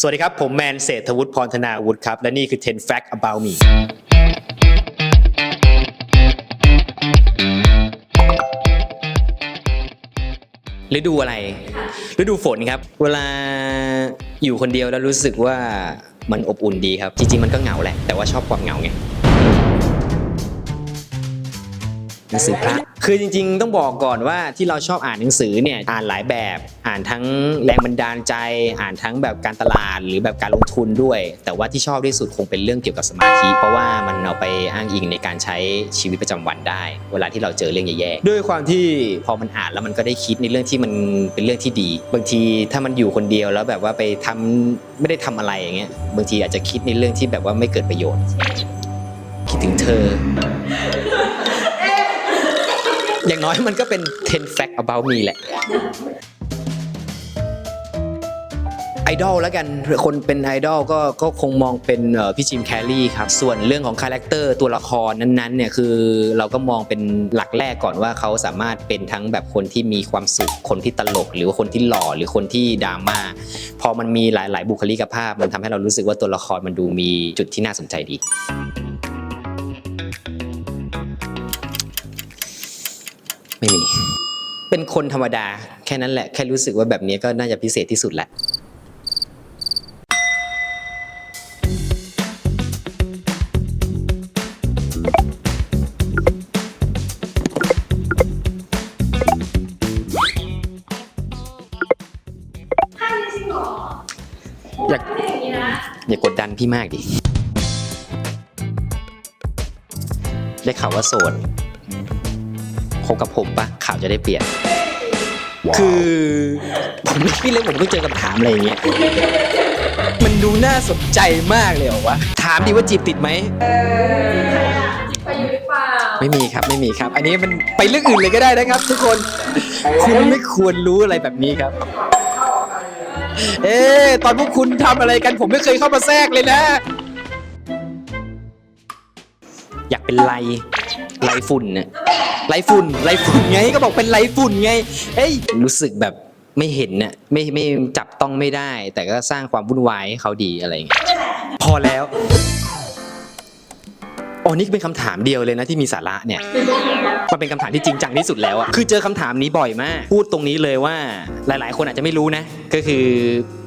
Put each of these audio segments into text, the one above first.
สวัสดีครับ ผมแมนเศรษฐวุฒิพรธนาวุฒิครับ และนี่คือ 10 Fact About Me ฤดูอะไร ฤดูฝนครับ เวลาอยู่คนเดียวแล้วรู้สึกว่ามันอบอุ่นดีครับ จริงๆ มันก็เหงาแหละ แต่ว่าชอบความเหงาไง หนังสือพระคือจริง ๆ ต้องบอกก่อนว่าที่เราชอบอ่านหนังสือเนี่ยอ่านหลายแบบ อ่านทั้งแรงบันดาลใจ อ่านทั้งแบบการตลาดหรือแบบการลงทุนด้วย แต่ว่าที่ชอบที่สุดคงเป็นเรื่องเกี่ยวกับสมาธิ เพราะว่ามันเอาไปอ้างอิงในการใช้ชีวิตประจำวันได้ เวลาที่เราเจอเรื่องแย่ๆด้วยความที่พอมันอ่านแล้วมันก็ได้คิดในเรื่องที่มันเป็นเรื่องที่ดี บางทีถ้ามันอยู่คนเดียวแล้วแบบว่าไปทำไม่ได้ทำอะไรอย่างเงี้ยบางทีอาจจะคิดในเรื่องที่แบบว่าไม่เกิดประโยชน์ คิดถึงเธอ อย่างน้อยมันก็เป็น 10 fact about me แหละไอดอลแล้วกันคนเป็นไอดอลก็ก็คงมองเป็นพี่จิมแคลรี่ครับ ส่วนเรื่องของคาแรคเตอร์ตัวละครนั้นๆเนี่ยคือเราก็มองเป็นหลักแรกก่อนว่าเขาสามารถเป็นทั้งแบบคนที่มีความสุขคนที่ตลก หรือว่าคนที่หล่อหรือคนที่ดราม่าพอมันมีหลายๆบุคลิกภาพ มันทำให้เรารู้สึกว่าตัวละครมันดูมีจุดที่น่าสนใจดี ไม่มี เป็นคนธรรมดาแค่นั้นแหละแค่รู้สึกว่าแบบนี้ก็น่าจะพิเศษที่สุดแหละท่านนี้จริงเหรออยากไม่อย่างนี้นะอย่ากดดันพี่มากดิ ได้ข่าวว่าโสด คบกับผมปะข่าวจะได้เปลี่ยน คือผมไม่คิดเลยผมต้องเจอคำถามอะไรอย่างเงี้ย มันดูน่าสนใจมากเลยเหรอวะ ถามดีว่าจีบติดไหมจิตไปอยู่หรือเปล่าไม่มีครับไม่มีครับ อันนี้มันไปเรื่องอื่นเลยก็ได้นะครับ ทุกคน คุณไม่ควรรู้อะไรแบบนี้ครับ เอ๊ะตอนพวกคุณทำอะไรกัน ผมไม่เคยเข้ามาแทรกเลยนะ อยากเป็นไรไรฝุ่นเนี่ย ไรฝุ่นไรฝุ่นไงก็บอกเป็นไรฝุ่นไงเอ้ยรู้สึกแบบไม่เห็นน่ะไม่ไม่จับต้องไม่ได้ แต่ก็สร้างความวุ่นวายให้เขาดีอะไรอย่างเงี้ยพอแล้ว อ๋อนี่เป็นคำถามเดียวเลยนะที่มีสาระเนี่ย มันเป็นคำถามที่จริงจังที่สุดแล้วอะคือเจอคำถามนี้บ่อยมาก พูดตรงนี้เลยว่าหลาย ๆ คนอาจจะไม่รู้นะ ก็คือ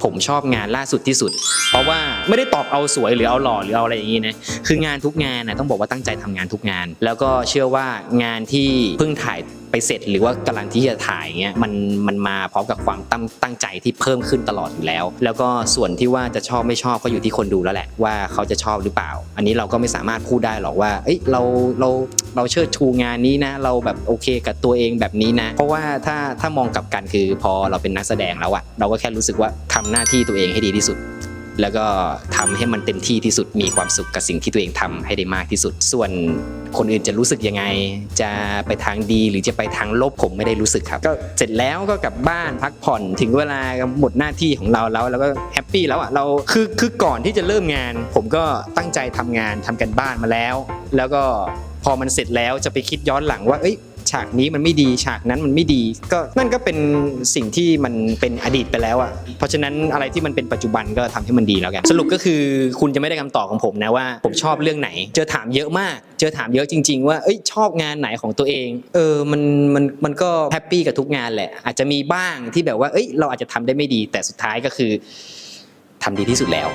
ผมชอบงานล่าสุดที่สุด เพราะว่าไม่ได้ตอบเอาสวยหรือเอาหล่อหรือเอาอะไรอย่างนี้นะ คืองานทุกงานนะต้องบอกว่าตั้งใจทำงานทุกงาน แล้วก็เชื่อว่างานที่เพิ่งถ่ายไปเสร็จหรือว่ากำลังที่จะถ่ายเงี้ยมันมันมาพร้อมกับความตั้งตั้งใจที่เพิ่มขึ้นตลอดอยู่แล้ว แล้วก็ส่วนที่ว่าจะชอบไม่ชอบก็อยู่ที่คนดูแล้วแหละว่าเขาจะชอบหรือเปล่า อันนี้เราก็ไม่สามารถพูดได้หรอกว่า เอ้ยเราเราเราเชิดชูงานนี้นะ เราแบบโอเคกับตัวเองแบบนี้นะ เพราะว่าถ้าถ้ามองกลับกันคือพอเราเป็นนักแสดงแล้วอะเราก็แค่รู้สึกว่าทำหน้าที่ตัวเองให้ดีที่สุด แล้วก็ทำให้มันเต็มที่ที่สุดมีความสุขกับสิ่งที่ตัวเองทำให้ได้มากที่สุด ส่วนคนอื่นจะรู้สึกยังไง จะไปทางดีหรือจะไปทางลบผมไม่ได้รู้สึกครับ ก็เสร็จแล้วก็กลับบ้านพักผ่อนถึงเวลาหมดหน้าที่ของเราแล้วแล้วก็แฮปปี้แล้วอะเราคือคือก่อนที่จะเริ่มงาน ผมก็ตั้งใจทำงานทำกันบ้านมาแล้ว แล้วก็พอมันเสร็จแล้วจะไปคิดย้อนหลังว่าเอ้ย ฉากนี้มันไม่ดีฉากนั้นมันไม่ดีก็นั่นก็เป็นสิ่งที่มันเป็นอดีตไปแล้วอะเพราะฉะนั้นอะไรที่มันเป็นปัจจุบันก็ทำให้มันดีแล้วกัน สรุปก็คือคุณจะไม่ได้คำตอบของผมนะว่า ผมชอบเรื่องไหน เจอถามเยอะมาก เจอถามเยอะจริง ๆ ว่าเอ้ยชอบงานไหนของตัวเอง เออมันมันมันก็แฮปปี้กับทุกงานแหละ อาจจะมีบ้างที่แบบว่าเอ้ยเราอาจจะทำได้ไม่ดี แต่สุดท้ายก็คือทำดีที่สุดแล้ว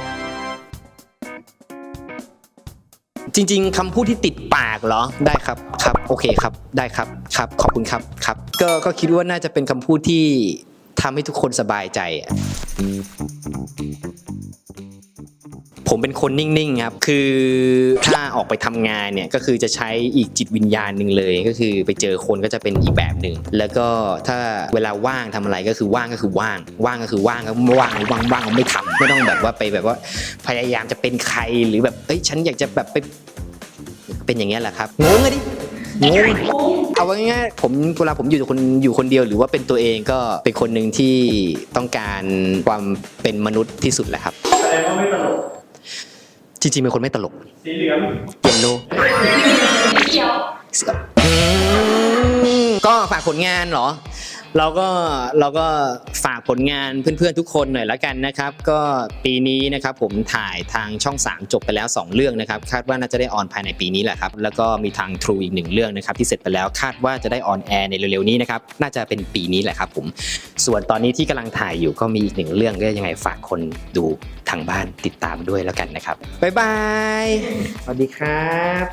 จริง ๆคำพูดที่ติดปากเหรอได้ครับครับโอเคครับได้ครับครับขอบคุณครับครับ ก็ก็คิดว่าน่าจะเป็นคำพูดที่ทำให้ทุกคนสบายใจอะผมเป็นคนนิ่งๆครับ คือถ้าออกไปทำงานเนี่ยก็คือจะใช้อีกจิตวิญญาณหนึ่งเลย ก็คือไปเจอคนก็จะเป็นอีกแบบหนึ่ง แล้วก็ถ้าเวลาว่างทำอะไรก็คือว่างก็คือว่าง ว่างก็คือว่างก็ว่างว่างว่างไม่ทำไม่ต้องแบบว่าไปแบบว่าพยายามจะเป็นใครหรือแบบเอ้ยฉันอยากจะแบบไป เป็นอย่างเงี้ยแหละครับงงอะดิงงเอาไว้ง่ายๆผมเวลาผมอยู่คนอยู่คนเดียวหรือว่าเป็นตัวเองก็เป็นคนหนึ่งที่ต้องการความเป็นมนุษย์ที่สุดแหละครับแสดงว่าไม่ตลก จริงๆเป็นคนไม่ตลกสีเหลืองเปียโนเขียวอืมก็ฝากผลงานเหรอ เราก็เราก็ฝากผลงานเพื่อนๆทุกคนหน่อยละกันนะครับ ก็ปีนี้นะครับผมถ่ายทางช่อง 3 จบไปแล้ว 2 เรื่องนะครับ คาดว่าน่าจะได้ออนภายในปีนี้แหละครับ แล้วก็มีทาง True อีกหนึ่งเรื่องนะครับที่เสร็จไปแล้วคาดว่าจะได้ออนแอร์ในเร็วๆนี้นะครับ น่าจะเป็นปีนี้แหละครับผม ส่วนตอนนี้ที่กำลังถ่ายอยู่ก็มีอีกหนึ่งเรื่องก็ยังไงฝากคนดูทางบ้านติดตามด้วยแล้วกันนะครับบ๊ายบายสวัสดีครับ